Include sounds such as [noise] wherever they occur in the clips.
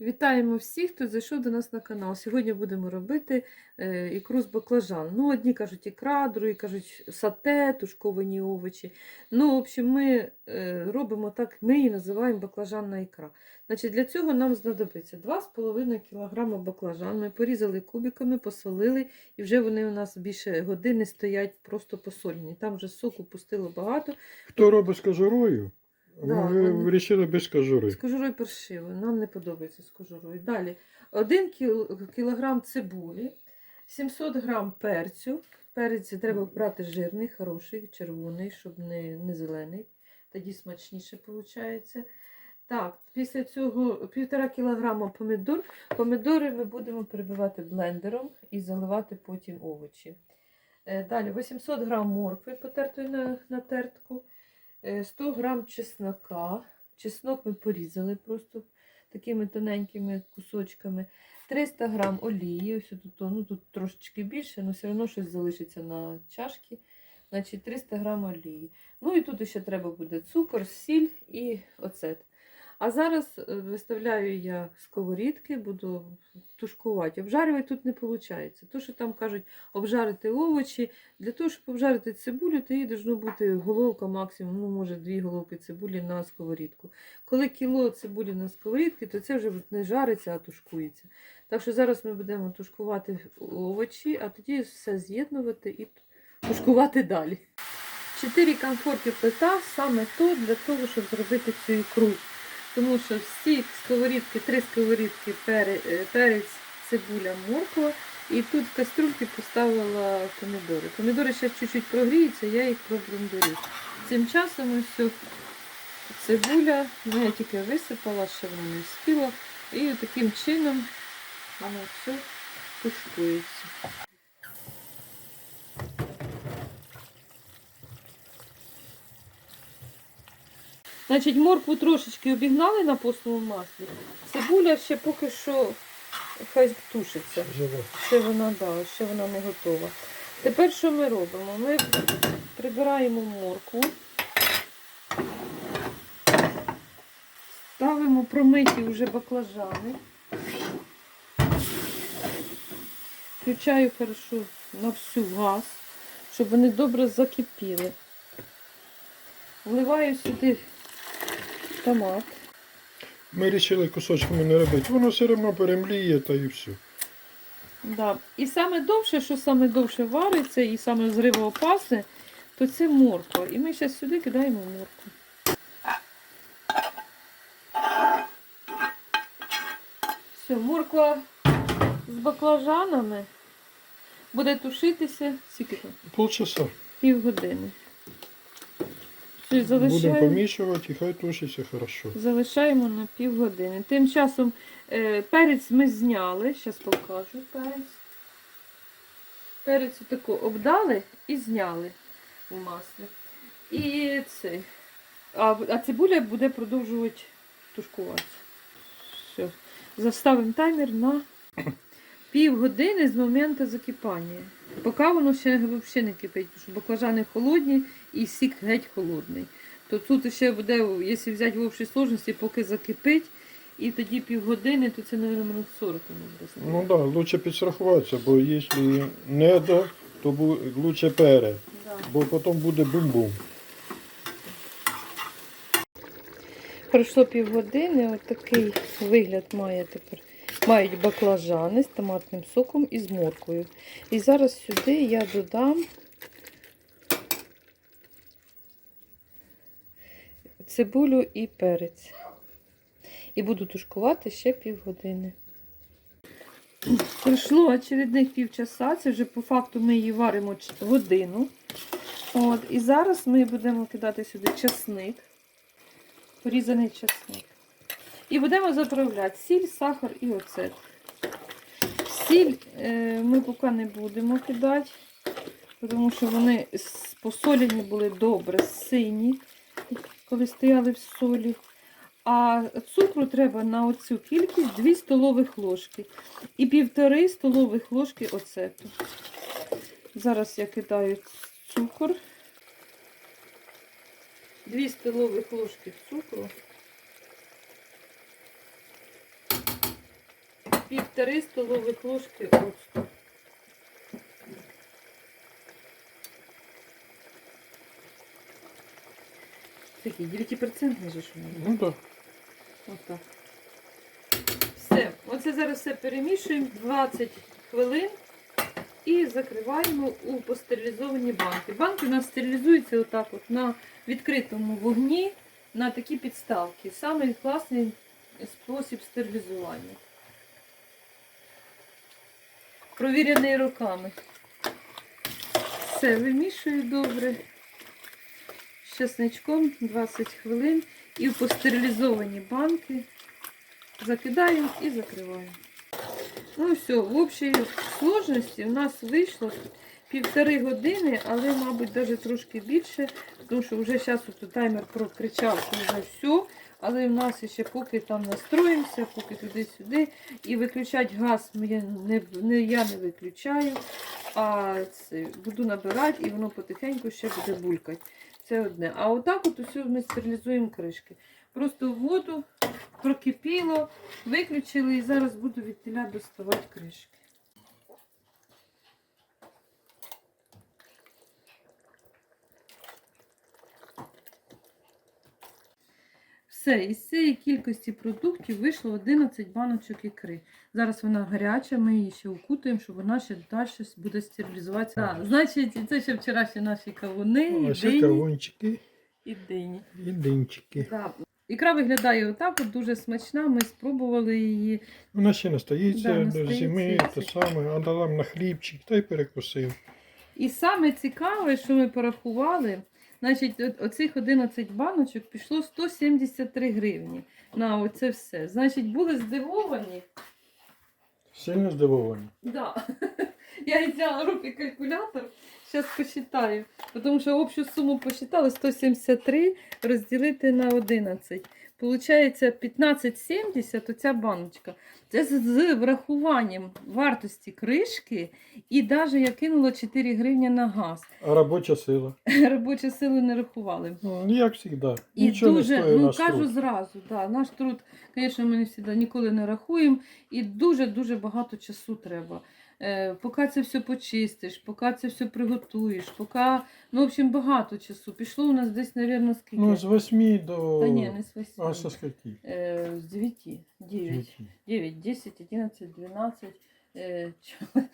Вітаємо всіх, хто зайшов до нас на канал. Сьогодні будемо робити е, ікру з баклажан. Ну, одні кажуть ікра, другі кажуть сате, тушковані овочі. Ну, в общем, ми е, робимо так, ми її називаємо баклажанна ікра. Значить, для цього нам знадобиться 2,5 кг баклажан. Ми порізали кубиками, посолили, і вже вони у нас більше години стоять просто посолені. Там вже соку пустило багато. Хто робить з кожурою? Да, ми вони- вирішили без кожури. З кожурою першиво, нам не подобається з кожурою. Далі 1 кілограм цибулі, 700 грам перцю. Перець треба брати жирний, хороший, червоний, щоб не, не зелений. Тоді смачніше виходить. Так, після цього 1,5 кілограма помідор. Помідори ми будемо перебивати блендером і заливати потім овочі. Е, Далі 800 грам моркви потертої на, на тертку. Е, 100 грам чеснока. Чеснок ми порізали просто такими тоненькими кусочками. 300 грам олії. Ось тут, ну, тут трошечки більше, але все одно щось залишиться на чашки. Значить, 300 грам олії. Ну і тут ще треба буде цукор, сіль і оцет. А зараз е, виставляю я сковорідки, буду тушкувати. Обжарювати тут не виходить. То, що там кажуть, обжарити овочі. Для того, щоб обжарити цибулю, то їй должно бути головка максимум, ну, може, дві головки цибулі на сковорідку. Коли кіло цибулі на сковорідці, то це вже не жариться, а тушкується. Так що зараз ми будемо тушкувати овочі, а тоді все з'єднувати і тушкувати далі. Чотири комфорти плита саме то для того, щоб зробити цю ікру. Тому що всі сковорідки, три сковорідки, е, перець, цибуля, морква. І тут в каструльки поставила помідори. Помідори ще чуть-чуть прогріються, я їх проблендурю. Цим часом ось цибуля, ну я тільки висипала, ще вона не спіла. І таким чином воно все тушкується. Значить, моркву трошечки обігнали на постному маслі. Цибуля ще поки що хай тушиться. Живе. Ще вона, да, ще вона не готова. Тепер що ми робимо? Ми прибираємо моркву, ставимо промиті вже баклажани. Включаю хорошо на всю газ, щоб вони добре закипіли. Вливаю сюди томат. Ми вирішили кусочками не робити. Воно все одно перемліє та і все. Да. І саме довше, що саме довше вариться, і саме зривоопасне, то це морква. І ми зараз сюди кидаємо моркву. Все, морква з баклажанами буде тушитися скільки там? Полчаса. Півгодини. Все, Будемо залишаємо. помішувати і хай тушиться хорошо. Залишаємо на півгодини. Тим часом е, перець ми зняли. Зараз покажу перець. Перець таку обдали і зняли у маслі. І це. А, а цибуля буде продовжувати тушкуватися. Все. Заставимо таймер на півгодини з моменту закипання. Поки воно ще взагалі не кипить, тому що баклажани холодні і сік геть холодний. То тут ще буде, якщо взяти в общій сложності, поки закипить, і тоді півгодини, то це, мабуть, минут 40 воно. Ну так, да, лучше підстрахуватися, бо якщо не до, то лучше перед, Да. бо потім буде бум-бум. Пройшло півгодини, от вигляд має тепер. Мають баклажани з томатним соком і з морквою. І зараз сюди я додам цибулю і перець. І буду тушкувати ще півгодини. Пройшло очередних півчаса, це вже по факту ми її варимо годину. От, і зараз ми будемо кидати сюди часник порізаний чесник. І будемо заправляти сіль, сахар і оцет. Сіль е, ми поки не будемо кидати, тому що вони посолені були добре, сині, коли стояли в солі. А цукру треба на оцю кількість 2 столових ложки і півтори столових ложки оцету. Зараз я кидаю цукор. 2 столових ложки цукру. Півтори столових ложки оцту. Такий 9% же у мене. Ну так. Отак. Все. Оце зараз все перемішуємо 20 хвилин і закриваємо у постерилізовані банки. Банки у нас стерилізуються отак от на відкритому вогні на такі підставки. Самий класний спосіб стерилізування. Провірений руками. Все, вимішую добре. З чесничком 20 хвилин і в постерилізовані банки закидаємо і закриваємо. Ну все, в общій сложності у нас вийшло півтори години, але, мабуть, навіть трошки більше, тому що вже зараз таймер прокричав, що вже все. Але в нас ще поки там настроїмося, поки туди-сюди. І виключати газ я не, не, я не виключаю, а це, буду набирати і воно потихеньку ще буде булькати. Це одне. А отак от усе ми стерилізуємо кришки. Просто воду прокипіло, виключили і зараз буду від теля доставати кришки. Все, із цієї кількості продуктів вийшло 11 баночок ікри. Зараз вона гаряча, ми її ще укутуємо, щоб вона ще далі буде стерилізуватися. Так, значить, це ще вчорашні наші кавуни, Ось і дині. кавунчики І дині. і динчики. Да. Ікра виглядає отак, от дуже смачна. Ми спробували її. Вона ще настається Да, до настоїться, зими, і те саме, а дала на хлібчик та й перекусив. І саме цікаве, що ми порахували, значить, от, оцих 11 баночок пішло 173 гривні на оце все. Значить, були здивовані. Сильно здивований. Да. [laughs] Я взяла руки калькулятор, зараз посчитаю. Тому що общу суму посчитали 173 розділити на 11. Получається 15,70 оця баночка. Це з, з врахуванням вартості кришки і навіть я кинула 4 гривні на газ. А робоча сила. [laughs] Робочу силу не рахували. Ну, як завжди. І Нічого дуже, не стоїть ну наш кажу труд. зразу, да, наш труд, звісно, ми не завжди ніколи не рахуємо. І дуже-дуже багато часу треба. Е, поки це все почистиш, поки це все приготуєш, поки, ну, в общем, багато часу. Пішло у нас десь, мабуть, скільки? Ну, з 8 до... Та ні, не з 8. А со скільки? Е, з 9. 9. 9, 10, 11, 12. Е,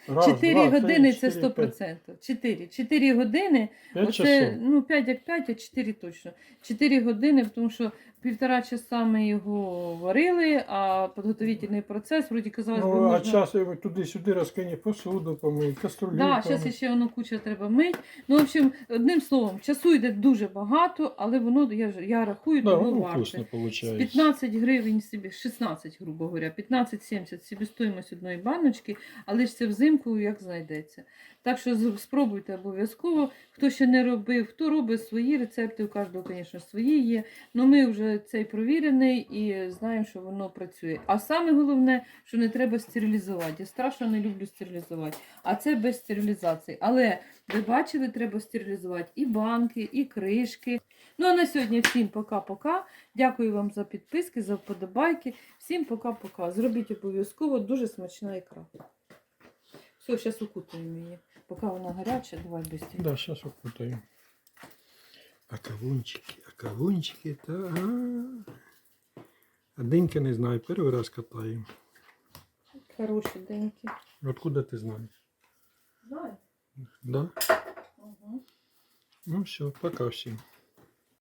Раз, 4 два, три, години це чотири, п'ять. 100%. 4. 4 години П'ять Оце, часов. ну, 5 як 5, а 4 точно. 4 години, тому що півтора часа ми його варили, а підготовительний процес, вроді казалось би, Ну, а можна... час туди-сюди розкині посуду помий, каструлю Да, зараз ще воно куча треба мить. Ну, в общем, одним словом, часу йде дуже багато, але воно, я, ж- я рахую, Да, того ну, варте. З виходить. 15 гривень собі, 16, грубо говоря, 15-70 себестоїмость одної баночки, але ж це взимку як знайдеться. Так що з- спробуйте обов'язково. Хто ще не робив, хто робить свої рецепти, у кожного, звісно, свої є. Ну ми вже цей провірений і знаємо, що воно працює. А саме головне, що не треба стерилізувати. Я страшно не люблю стерилізувати. А це без стерилізації. Але ви бачили, треба стерилізувати і банки, і кришки. Ну а на сьогодні всім пока-пока. Дякую вам за підписки, за вподобайки. Всім пока-пока. Зробіть обов'язково дуже смачна ікра. Все, зараз укутуємо її. Поки вона гаряча, давай швидко. Да, зараз окутаю. А кавунчики, кавунчики, та. А динька не знаю, перший раз катаю. Хороші деньки. Откуда ти знаєш? Знаю. Да? Угу. Ну все, пока всім.